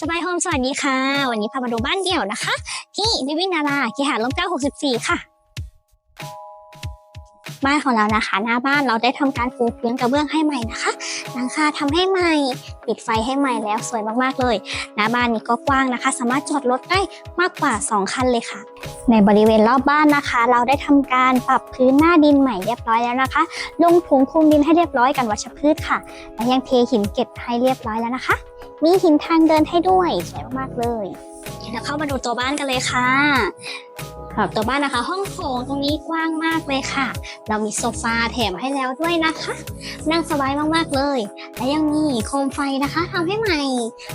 สบายโฮมสวัสดีค่ะ วันนี้พามาดูบ้านเดี่ยวนะคะ ที่ลิวิ่งนาราเคหาลมเก้าหกสิบสี่ค่ะ บ้านของเรานะคะ หน้าบ้านเราได้ทำการปูพื้นกระเบื้องให้ใหม่นะคะหลังคาทำให้ใหม่ปิดไฟให้ใหม่แล้วสวยมากๆเลย หน้าบ้านนี้ก็กว้างนะคะ สามารถจอดรถได้มากกว่า 2 คันเลยค่ะ ในบริเวณรอบบ้านนะคะ เราได้ทำการปรับพื้นหน้าดินใหม่เรียบร้อยแล้วนะคะ ลงถุงคลุมดินให้เรียบร้อยกันวัชพืชค่ะ และยังเทหินเก็บให้เรียบร้อยแล้วนะคะ มีหินทางเดินให้ด้วยสวยมากๆเลยเดี๋ยวเราเข้ามาดูตัวบ้านกันเลยค่ะสำหรับตัวบ้านนะคะ ห้องโถงตรงนี้กว้างมากเลยค่ะ เรามีโซฟาแถมให้แล้วด้วยนะคะ นั่งสบายมากๆเลย และยังมีโคมไฟนะคะทำให้ใหม่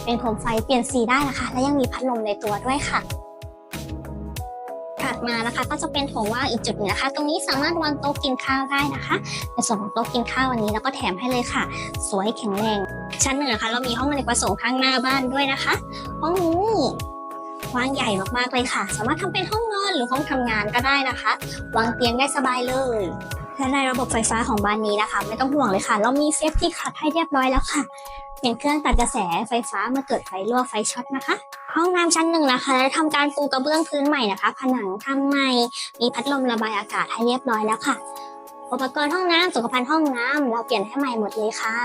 เป็นโคมไฟเปลี่ยนสีได้นะคะ และยังมีพัดลมในตัวด้วยค่ะ ถัดมานะคะ ก็จะเป็นโถงว่างอีกจุดหนึงนะคะ ตรงนี้สามารถวางโต๊ะกินข้าวได้นะคะในส่วนของโต๊ะกินข้าววันนี้เราก็แถมให้เลยค่ะ สวยแข็งแรง ชั้นหนึ่งนะคะ เรามีห้องอเนกประสงค์ข้างหน้าบ้านด้วยนะคะ ห้องนี้กว้างใหญ่มากๆเลยค่ะ สามารถทำเป็นห้องนอนหรือห้องทำงานก็ได้นะคะ วางเตียงได้สบายเลยและในระบบไฟฟ้าของบ้านนี้นะคะ ไม่ต้องห่วงเลยค่ะ เรามีเซฟตี้คัทให้เรียบร้อยแล้วค่ะ เป็นเครื่องตัดกระแสไฟฟ้าเมื่อเกิดไฟรั่วไฟช็อตนะคะ ห้องน้ำชั้นหนึ่งนะคะได้ทำการปูกระเบื้องพื้นใหม่นะคะ ผนังทำใหม่ มีพัดลมระบายอากาศให้เรียบร้อยแล้วค่ะ อุปกรณ์ห้องน้ำสุขภัณฑ์ห้องน้ำเราเปลี่ยนให้ใหม่หมดเลยค่ะ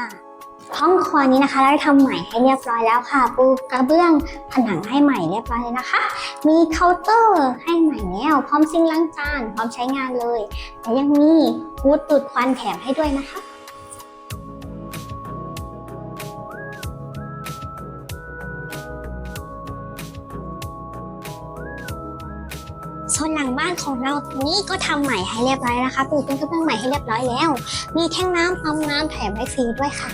ห้องครัวนี้นะคะได้ทำใหม่ให้เรียบร้อยแล้วค่ะ ปูกระเบื้องผนังให้ใหม่เรียบร้อยเลยนะคะ มีเคาน์เตอร์ให้ใหม่แล้วพร้อมซิงล้างจานพร้อมใช้งานเลยและยังมีฮูดดูดควันแถมให้ด้วยนะคะ โซนหลังบ้านของเราตรงนี้ก็ทำใหม่ให้เรียบร้อยนะคะปูเป็นกระเบื้องใหม่ให้เรียบร้อยแล้ว มีแท่งน้ำปั๊มน้ำแถมให้ฟรีด้วยค่ะ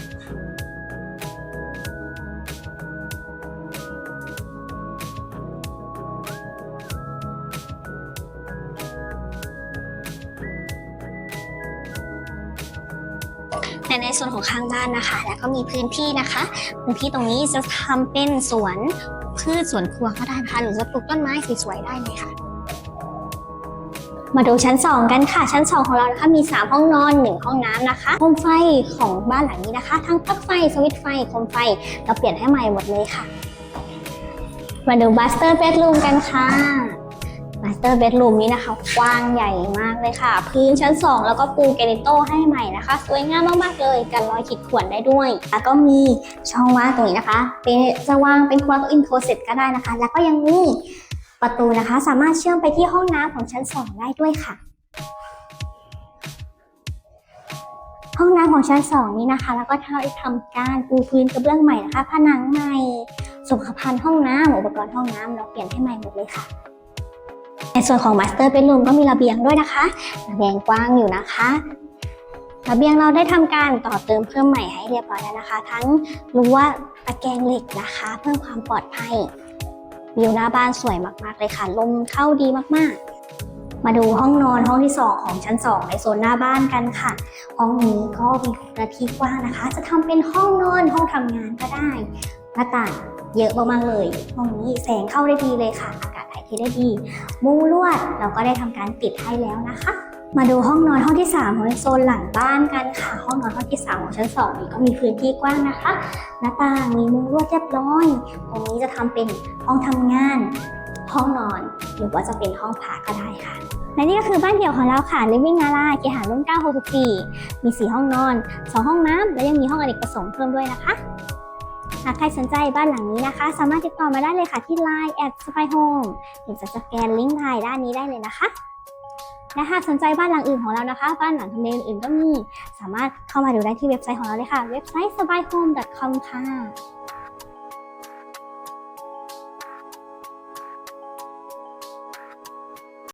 แต่ในส่วนของข้างบ้านนะคะ แล้วก็มีพื้นที่นะคะพื้นที่ตรงนี้จะทำเป็นสวนพืชสวนครัวก็ได้นะคะหรือจะปลูกต้นไม้สวยๆได้เลยค่ะ มาดูชั้น 2 กันค่ะ ชั้น 2 ของเรานะคะมี 3 ห้องนอน 1 ห้องน้ำนะคะโคมไฟของบ้านหลังนี้นะคะ ทั้งปลั๊กไฟสวิตช์ไฟโคมไฟเราเปลี่ยนให้ใหม่หมดเลยค่ะ มาดูบัสเตอร์เบดรูมกันค่ะบัสเตอร์เบดรูมนี้นะคะกว้างใหญ่มากเลยค่ะ พื้นชั้น 2 แล้วก็ปูเกนิโต้ให้ใหม่นะคะ สวยงามมากๆเลยกันรอยขีดข่วนได้ด้วย แล้วก็มีช่องว่างตรงนี้นะคะ เป็นจะวางเป็นครัวตัวอินโคเซ็ตก็ได้นะคะ แล้วก็ยังมี ประตูนะคะสามารถเชื่อมไปที่ห้องน้ำของชั้น 2 ได้ด้วยค่ะ ห้องน้ำของชั้น 2 นี้นะคะ แล้วก็ทำการปูพื้นกระเบื้องใหม่นะคะ ผนังใหม่สุขภัณฑ์ห้องน้ำอุปกรณ์ห้องน้ำเราเปลี่ยนให้ใหม่หมดเลยค่ะในส่วนของมาสเตอร์เป็นรูมก็มีระเบียงด้วยนะคะระเบียงกว้างอยู่นะคะระเบียงเราได้ทำการต่อเติมเพิ่มใหม่ให้เรียบร้อยแล้วนะคะ ทั้งรั้วตะแกรงเหล็กนะคะ เพิ่มความปลอดภัย วิวหน้าบ้านสวยมากๆเลยค่ะ ลมเข้าดีมากๆ มาดูห้องนอนห้องที่ 2 ของชั้น 2 ในโซนหน้าบ้านกันค่ะ ห้องนี้ก็มีเนื้อที่กว้างนะคะ จะทำเป็นห้องนอนห้องทำงานก็ได้ หน้าต่างเยอะมากๆเลย ห้องนี้แสงเข้าได้ดีเลยค่ะ อากาศถ่ายเทได้ดี มุ้งลวดเราก็ได้ทำการติดให้แล้วนะคะ มาดูห้องนอนห้องที่3ของโซนหลังบ้านกันค่ะ ห้องนอนห้องที่3ของชั้น2นี้ก็มีพื้นที่กว้างนะคะ หน้าต่างมีมุ้งลวดเรียบร้อยตรงนี้จะทำเป็นห้องทำงาน ห้องนอน หรือว่าจะเป็นห้องพักก็ได้ค่ะ และนี่ก็คือบ้านเดี่ยวของเราค่ะ Living Nara เกหารุ่น964 มี 4 ห้องนอน 2 ห้องน้ำและยังมีห้องอเนกประสงค์เพิ่มด้วยนะคะหากใครสนใจบ้านหลังนี้นะคะ สามารถติดต่อมาได้เลยค่ะที่ Line แอด Spy Home หรือจะสแกนลิงก์ไลน์ด้านนี้ได้เลยนะคะ และหากสนใจบ้านหลังอื่นของเรานะคะ บ้านหลังทำเลอื่นก็มี สามารถเข้ามาดูได้ที่เว็บไซต์ของเราเลยค่ะ เว็บไซต์ spyhome.com ค่ะ